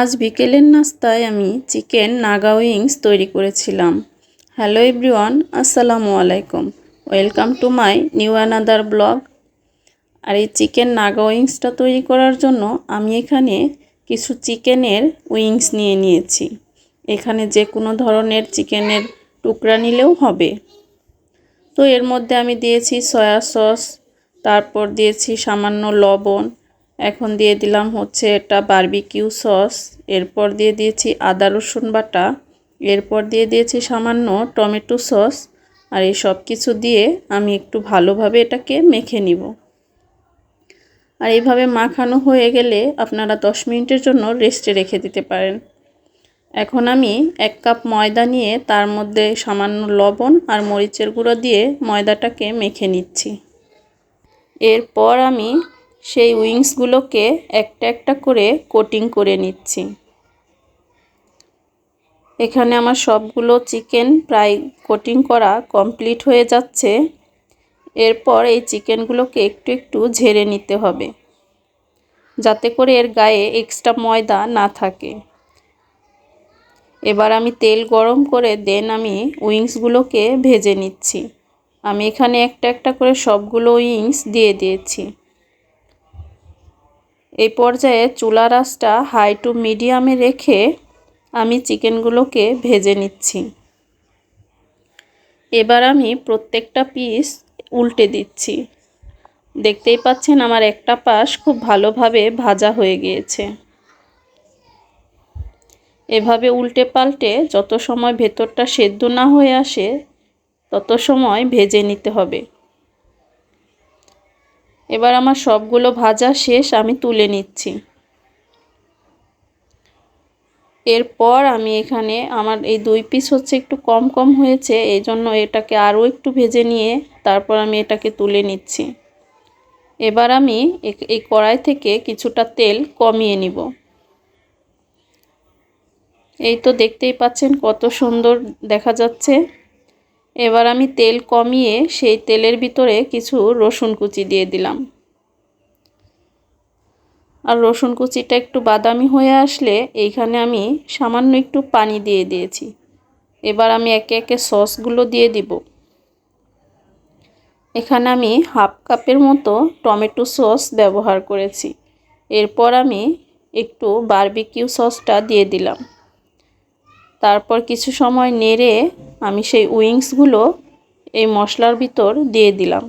আজ বিকেলের নাস্তায় আমি চিকেন নাগা উইংস তৈরি করেছিলাম। হ্যালো এভরিওয়ান, আসসালামু আলাইকুম। Welcome to my new another blog. আর এই চিকেন নাগা উইংসটা তৈরি করার জন্য আমি এখানে কিছু চিকেনের উইংস নিয়ে নিয়েছি। এখানে যে কোনো ধরনের চিকেনের টুকরা নিলেও হবে। তো এর মধ্যে আমি দিয়েছি সয়া সস, তারপর দিয়েছি সামান্য লবণ এখন দিয়ে দিলাম হচ্ছে এটা বারবিকিউ সস, এরপর দিয়ে দিয়েছি আদা, রসুন বাটা, এরপর দিয়ে দিয়েছি সামান্য টমেটো সস, আর এই সব কিছু দিয়ে আমি একটু ভালোভাবে এটাকে মেখে নিব। আর এইভাবে মাখানো হয়ে গেলে আপনারা দশ মিনিটের জন্য রেস্টে রেখে দিতে পারেন। এখন আমি এক কাপ ময়দা নিয়ে তার মধ্যে সামান্য লবণ আর মরিচের গুঁড়ো দিয়ে ময়দাটাকে মেখে নিচ্ছি। এরপর আমি সেই উইংসগুলোকে একটা একটা করে কোটিং করে নিচ্ছি। এখানে আমার সবগুলো চিকেন প্রায় কোটিং করা কমপ্লিট হয়ে যাচ্ছে। এরপর এই চিকেনগুলোকে একটু একটু ঝেড়ে নিতে হবে, যাতে করে এর গায়ে এক্সট্রা ময়দা না থাকে। এবার আমি তেল গরম করে দেন আমি উইংসগুলোকে ভেজে নিচ্ছি। আমি এখানে একটা একটা করে সবগুলো উইংস দিয়ে দিয়েছি। এই পর্যায়ে চুলা রাসটা হাই টু মিডিয়ামে রেখে আমি চিকেনগুলোকে ভেজে নিচ্ছি। এবার আমি প্রত্যেকটা পিস উল্টে দিচ্ছি। দেখতেই পাচ্ছেন আমার একটা পাশ খুব ভালোভাবে ভাজা হয়ে গিয়েছে। এভাবে উল্টে পাল্টে যত সময় ভেতরটা সেদ্ধ না হয়ে আসে, তত সময় ভেজে নিতে হবে। এবার আমার সবগুলো ভাজা শেষ, আমি তুলে নিচ্ছি। এরপর আমি এখানে আমার এই দুই পিস হচ্ছে একটু কম কম হয়েছে এই জন্য এটাকে আরও একটু ভেজে নিয়ে তারপর আমি এটাকে তুলে নিচ্ছি। এবার আমি এই কড়াই থেকে কিছুটা তেল কমিয়ে নিব। এই তো দেখতেই পাচ্ছেন কত সুন্দর দেখা যাচ্ছে। এবার আমি তেল কমিয়ে সেই তেলের ভিতরে কিছু রসুন কুচি দিয়ে দিলাম। আর রসুন কুচিটা একটু বাদামি হয়ে আসলে এইখানে আমি সামান্য একটু পানি দিয়ে দিয়েছি। এবার আমি একে একে সসগুলো দিয়ে দিব। এখানে আমি হাফ কাপের মতো টমেটো সস ব্যবহার করেছি। এরপর আমি একটু বারবিকিউ সসটা দিয়ে দিলাম। তারপর কিছু সময় নেড়ে আমি সেই উইংসগুলো এই মশলার ভিতর দিয়ে দিলাম।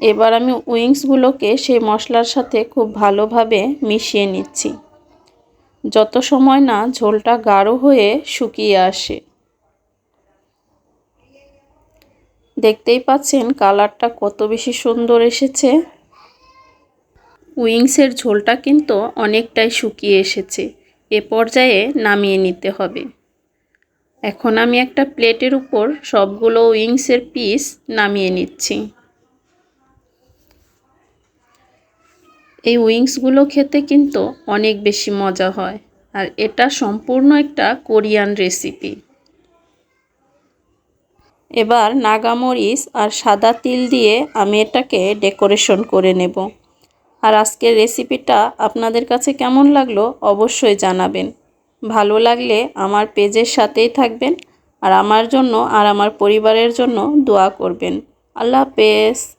এবার আমি উইংসগুলোকে সেই মশলার সাথে খুব ভালোভাবে মিশিয়ে নিচ্ছি। যত সময় না ঝোলটা গাঢ় হয়ে শুকিয়ে আসে। দেখতেই পাচ্ছেন কালারটা কত বেশি সুন্দর এসেছে। উইংসের ঝোলটা কিন্তু অনেকটাই শুকিয়ে এসেছে। এ পর্যায়ে নামিয়ে নিতে হবে। এখন আমি একটা প্লেটের উপর সবগুলো উইংসের পিস নামিয়ে নিচ্ছি। এই উইংসগুলো খেতে কিন্তু অনেক বেশি মজা হয়, আর এটা সম্পূর্ণ একটা কোরিয়ান রেসিপি। এবার নাগামরিচ আর সাদা তিল দিয়ে আমি এটাকে ডেকোরেশন করে নেব। আর আজকের রেসিপিটা আপনাদের কাছে কেমন লাগল অবশ্যই জানাবেন। ভালো লাগলে আমার পেজের সাথেই থাকবেন আর আমার জন্য আর আমার পরিবারের জন্য দোয়া করবেন। আল্লাহ হাফেজ।